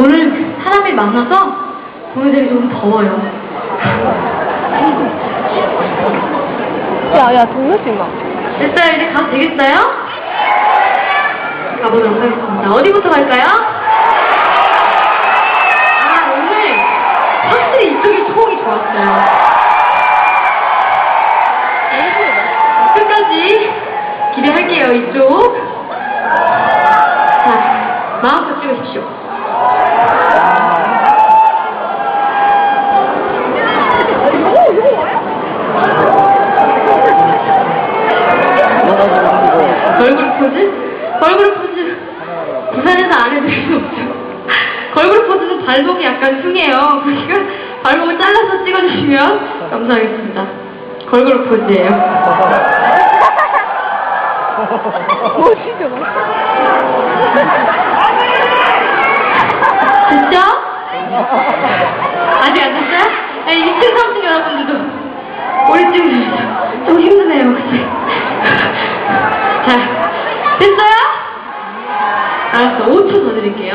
오늘 사람이 많아서 오늘 되게 좀 더워요. 야, 야, 동료지 마. 됐어요? 이제 가도 되겠어요? 가보도록 하겠습니다. 어디부터 갈까요? 아, 오늘 확실히 이쪽이 초록이 좋았어요. 끝까지 기대할게요, 이쪽. 자, 마음껏 찍으십시오. 부산에서 안 해도 필요 없죠. 걸그룹 포즈는 발목이 약간 흉해요. 그러니까 발목을 잘라서 찍어주시면 감사하겠습니다. 걸그룹 포즈예요. 멋있어. 됐죠? 아직 안 됐어요? 아니, 2층, 3층 여러분들도 오래 찍으시죠. 좀 힘드네요? 자, 됐어요? 알았어, 5초 더 드릴게요.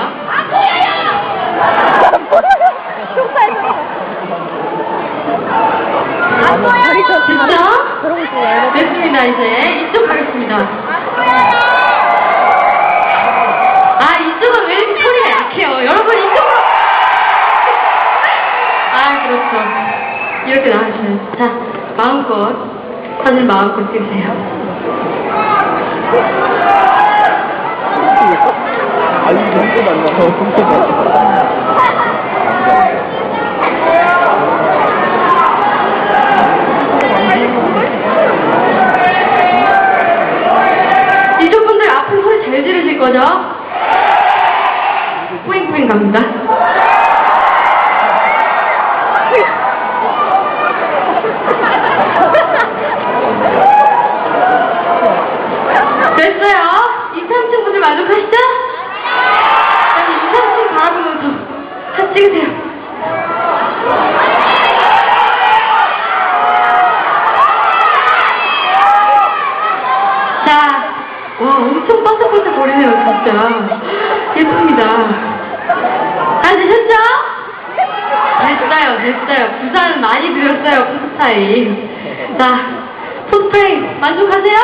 안 보여! 됐죠? 그런 거 좋아해. 됐습니다, 이제. 이쪽 가겠습니다. 아, 이쪽은 왜 이렇게 소리가 약해요? 여러분, 이쪽으로! 아, 그렇죠. 이렇게 나와주세요. 자, 마음껏, 사진 마음껏 찍으세요. 아니, 정도 만나서. 이쪽 분들 앞으로 소리 잘 지르실 거죠? 뿌잉뿌잉 갑니다. 됐어요. 2, 3층 분들 만족하시죠? 그럼 2, 3층 바라보면서 사진 찍으세요. 자, 와, 엄청 반짝반짝 거리네요, 진짜. 예쁩니다. 잘 되셨죠? 됐어요, 됐어요. 부산 많이 드렸어요, 포스타임. 자, 포스프레이 만족하세요?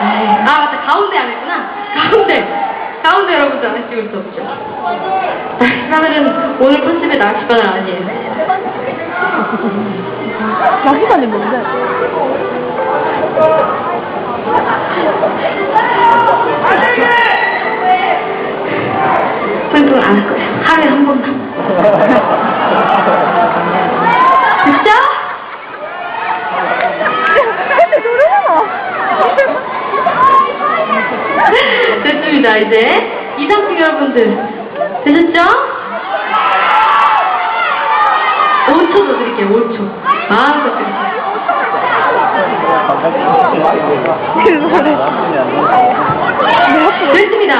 에이, 아, 맞다. 가운데 안 했구나. 가운데. 가운데 여러분들 안 찍을 수 없죠. 자, 그러면은 오늘 컨셉에 나갈 시간은 아니에요. 자기만의 뭔데? 안할 거예요. 하루에 한 번만. 진짜? 됐습니다. 이제 이상팀 여러분들 되셨죠? 5초 더 드릴게요. 5초. 마음껏 드릴게요. 됐습니다.